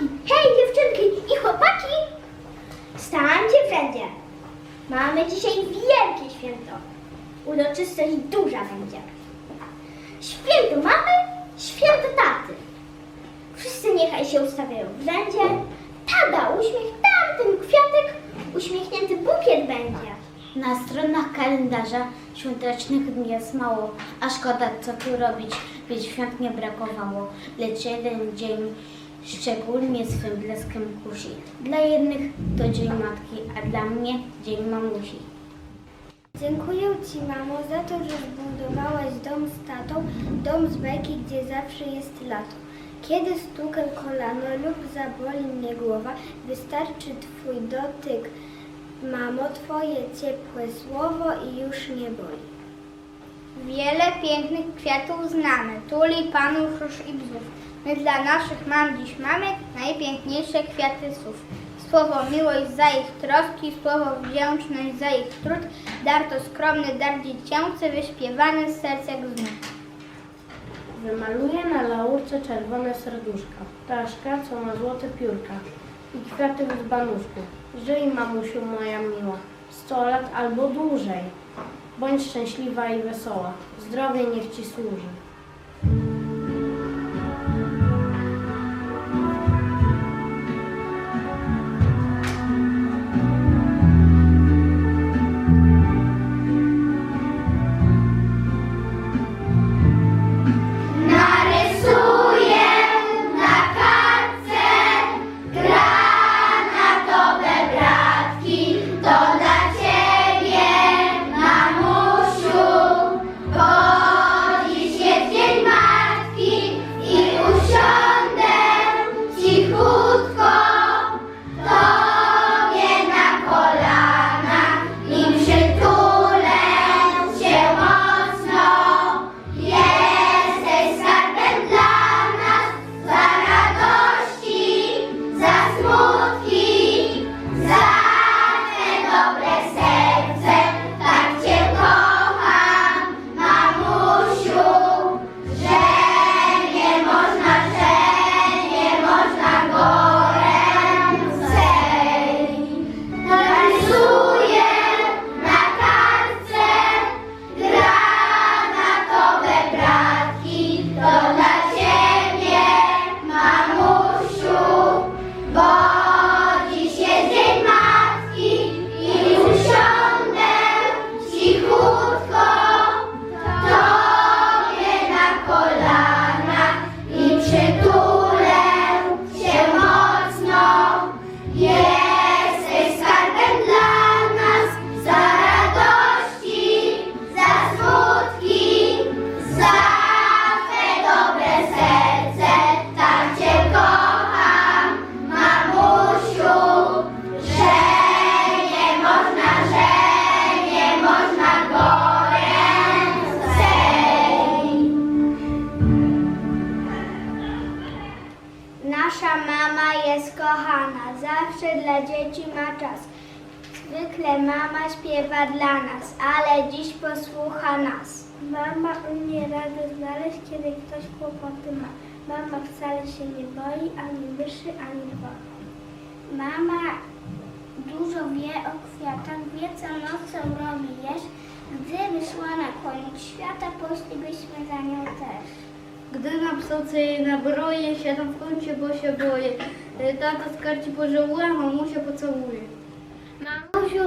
hej dziewczynki i chłopaki! Stańcie wszędzie. Mamy dzisiaj wielkie święto. Uroczystość duża będzie. Święto mamy, święto taty. Wszyscy niechaj się ustawiają w rzędzie. Tada, uśmiech tamten kwiatek, uśmiechnięty bukiet będzie. Na stronach kalendarza świątecznych dni jest mało, a szkoda co tu robić, by świąt nie brakowało. Lecz jeden dzień szczególnie swym blaskiem kusi. Dla jednych to dzień matki, a dla mnie dzień mamusi. Dziękuję Ci, mamo, za to, że zbudowałaś dom z tatą, dom z bajki, gdzie zawsze jest lato. Kiedy stukę kolano lub zaboli mnie głowa, wystarczy Twój dotyk, mamo, Twoje ciepłe słowo i już nie boli. Wiele pięknych kwiatów znamy, tulipanów, róż i bzów. My dla naszych mam dziś mamy najpiękniejsze kwiaty słów. Słowo miłość za ich troski, słowo wdzięczność za ich trud, dar to skromny dar dziecięcy, wyśpiewany z serca jak znów. Wymaluję na laurce czerwone serduszka, ptaszka, co ma złote piórka i kwiaty w dzbanuszku. Żyj, mamusiu moja miła, sto lat albo dłużej. Bądź szczęśliwa i wesoła, zdrowie niech Ci służy. Śpiewa dla nas, ale dziś posłucha nas. Mama umie radę znaleźć, kiedy ktoś kłopoty ma. Mama wcale się nie boi, ani myszy, ani lwa. Mama dużo wie o kwiatach, wie co nocą robi jeść. Gdy wyszła na koniec świata, poszlibyśmy za nią też. Gdy na psoce jej nabroję, siadam w kącie, bo się boję. Tata z karci pożałuje, mamusia pocałuje.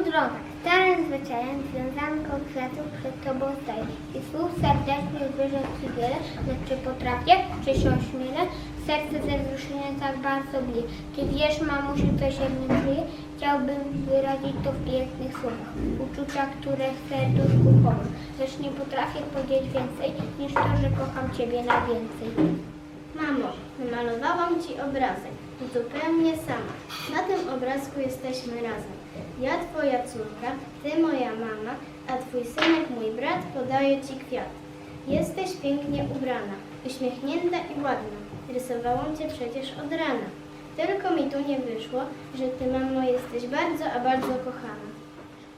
Mamusiu droga, starym zwyczajem wiązanką kwiatów przed Tobą staję i słów serdecznych wyrzec Ci wiele, lecz czy potrafię, czy się ośmielę, serce ze wzruszenia tak bardzo bije. Ty wiesz, mamusiu, co się w nim żyje? Chciałbym wyrazić to w pięknych słowach, uczucia, które w serduszku pomóc, lecz nie potrafię powiedzieć więcej, niż to, że kocham Ciebie na więcej. Mamo, wymalowałam Ci obrazek, zupełnie sama. Obrazku jesteśmy razem. Ja Twoja córka, Ty moja mama, a Twój synek, mój brat, podaje Ci kwiat. Jesteś pięknie ubrana, uśmiechnięta i ładna. Rysowałam Cię przecież od rana. Tylko mi tu nie wyszło, że Ty, mamo, jesteś bardzo, a bardzo kochana.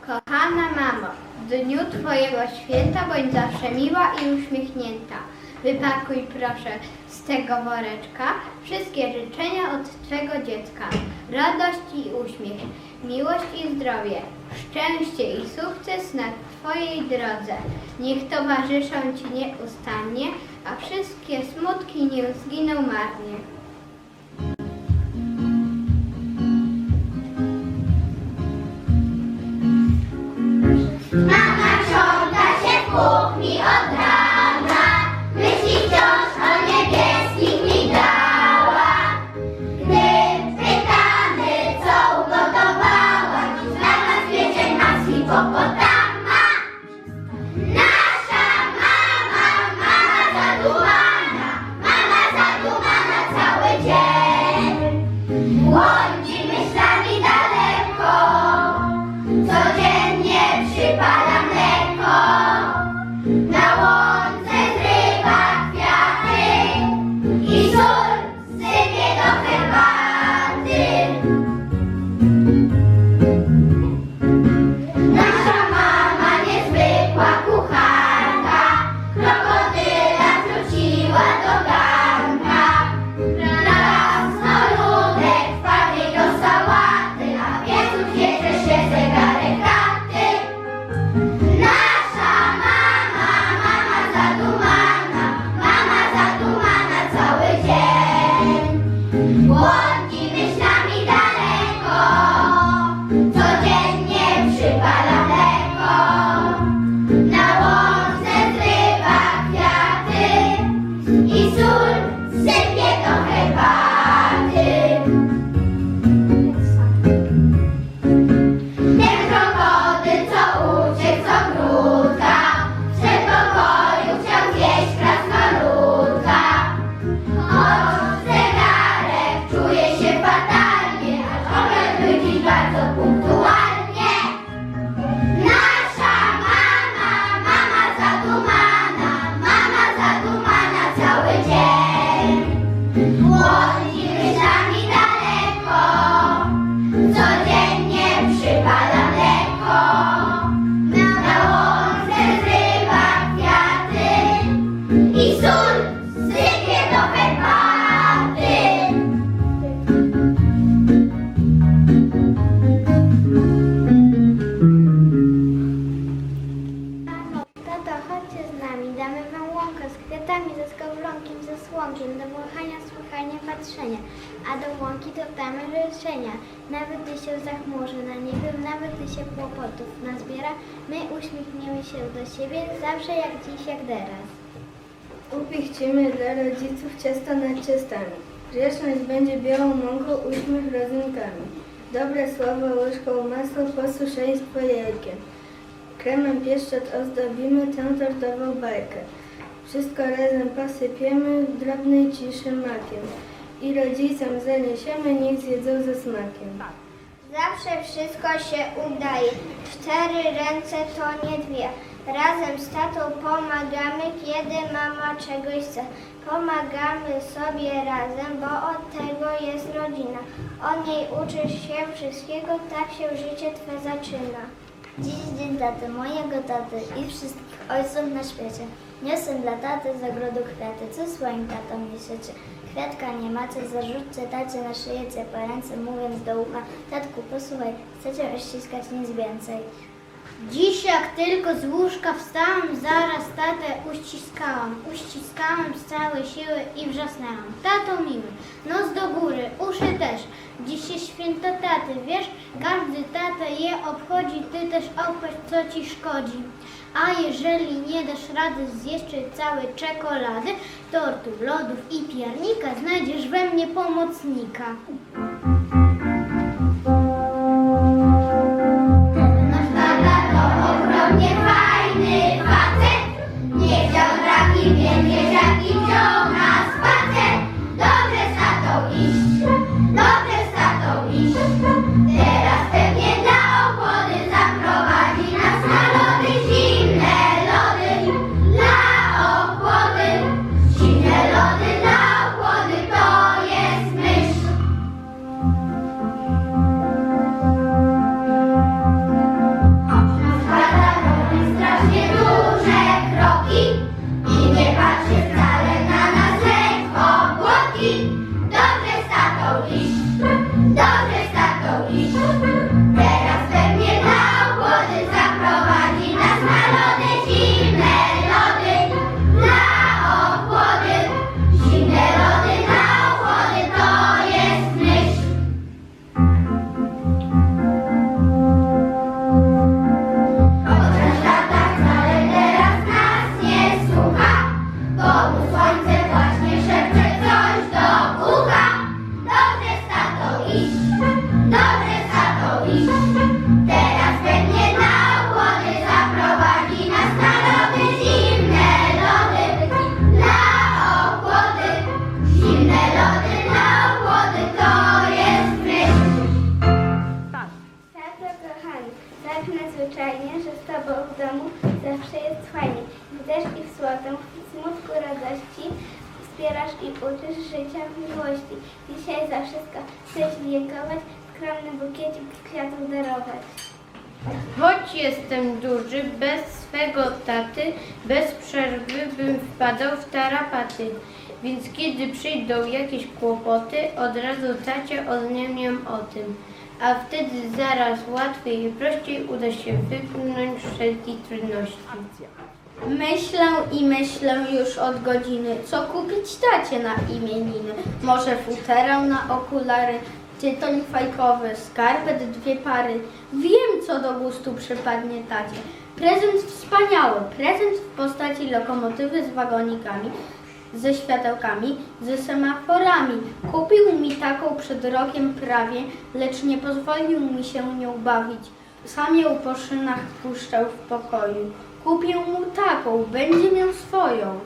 Kochana mamo, w dniu Twojego święta bądź zawsze miła i uśmiechnięta. Wypakuj proszę z tego woreczka wszystkie życzenia od Twego dziecka. Radość i uśmiech, miłość i zdrowie, szczęście i sukces na Twojej drodze. Niech towarzyszą Ci nieustannie, a wszystkie smutki nie zginą marnie. Senhor. Nawet gdy się zachmurzy na niebie, nawet gdy się kłopotów nazbiera, my uśmiechniemy się do siebie, zawsze jak dziś, jak teraz. Upichcimy dla rodziców ciasto nad ciastami. Grzeczność będzie białą mąką, uśmiech rodzynkami. Dobre słowo łyżką masła, posłuszeństwo jajkiem. Kremem pieszczot ozdobimy tę tortową bajkę. Wszystko razem posypiemy drobnej ciszy makiem. I rodzicom zaniesiemy, niech zjedzą ze smakiem. Zawsze wszystko się udaje. Cztery ręce to nie dwie. Razem z tatą pomagamy, kiedy mama czegoś chce. Pomagamy sobie razem, bo od tego jest rodzina. Od niej uczysz się wszystkiego, tak się życie twe zaczyna. Dziś dzień taty, mojego taty i wszystkich ojców na świecie. Niosę dla taty z ogrodu kwiaty, co swoim tatą niesiecie. Kwiatka nie macie, zarzućcie tacie na szyję ciepłe ręce, mówiąc do ucha. Tatku, posłuchaj, chcecie ściskać nic więcej. Dziś jak tylko z łóżka wstałam, zaraz tatę uściskałam. Uściskałam z całej siły i wrzasnęłam. Tato miły, nos do góry, uszy też. Jest święto taty, wiesz? Każdy tata je obchodzi, ty też obchodź, co ci szkodzi. A jeżeli nie dasz rady zjeść całej czekolady, tortu, lodów i piernika, znajdziesz we mnie pomocnika. Miłości. Dzisiaj za wszystko chcesz dziękować, skromny bukiecik kwiatów darować. Choć jestem duży, bez swego taty, bez przerwy bym wpadał w tarapaty. Więc kiedy przyjdą jakieś kłopoty, od razu tacie oznajmiam o tym. A wtedy zaraz łatwiej i prościej uda się wypchnąć wszelkie trudności. Myślę i myślę już od godziny, co kupić tacie na imieniny. Może futerę na okulary, tytoń fajkowy, skarpet dwie pary. Wiem, co do gustu przypadnie tacie. Prezent wspaniały, prezent w postaci lokomotywy z wagonikami, ze światełkami, ze semaforami. Kupił mi taką przed rokiem prawie, lecz nie pozwolił mi się nią bawić. Sam ją po szynach puszczał w pokoju. Kupię mu taką, będzie miał swoją.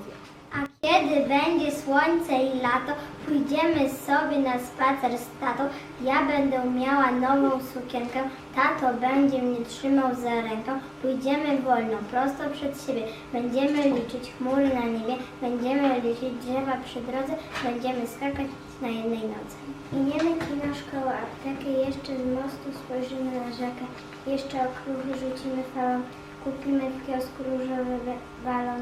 A kiedy będzie słońce i lato, pójdziemy sobie na spacer z tatą. Ja będę miała nową sukienkę, tato będzie mnie trzymał za rękę. Pójdziemy wolno, prosto przed siebie. Będziemy liczyć chmury na niebie, będziemy liczyć drzewa przy drodze, będziemy skakać na jednej nocy. Miniemy kino, szkołę, aptekę, jeszcze z mostu spojrzymy na rzekę, jeszcze okruchy rzucimy falą, kupimy w kiosku różowy balon.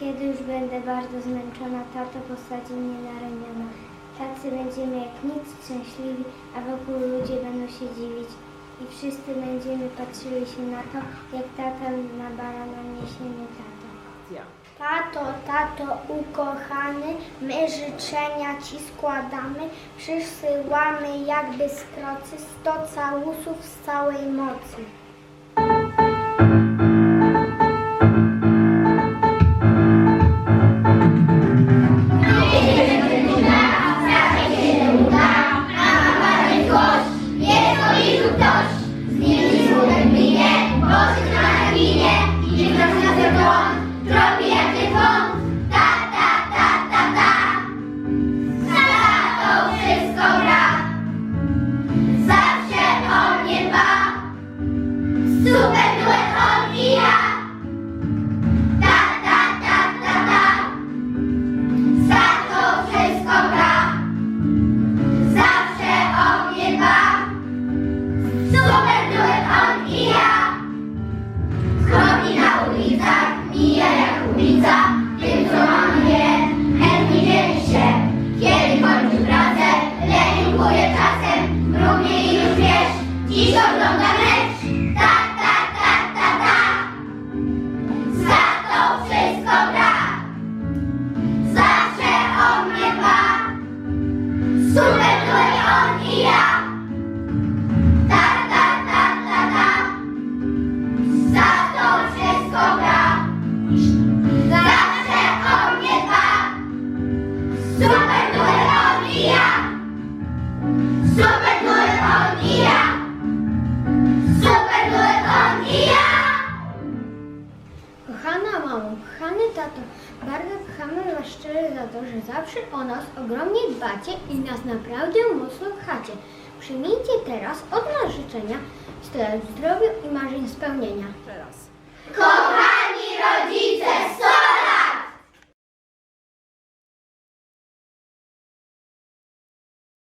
Kiedy już będę bardzo zmęczona, tato posadzi mnie na ramiona. Tacy będziemy jak nic szczęśliwi, a wokół ludzie będą się dziwić. I wszyscy będziemy patrzyli się na to, jak tata na balona niesie mnie tato. Tato, tato ukochany, my życzenia Ci składamy, przysyłamy jakby z krocy sto całusów z całej mocy. Zawsze o nas ogromnie dbacie i nas naprawdę mocno kochacie. Przyjmijcie teraz od nas życzenia z zdrowiu i marzeń spełnienia. Kochani rodzice,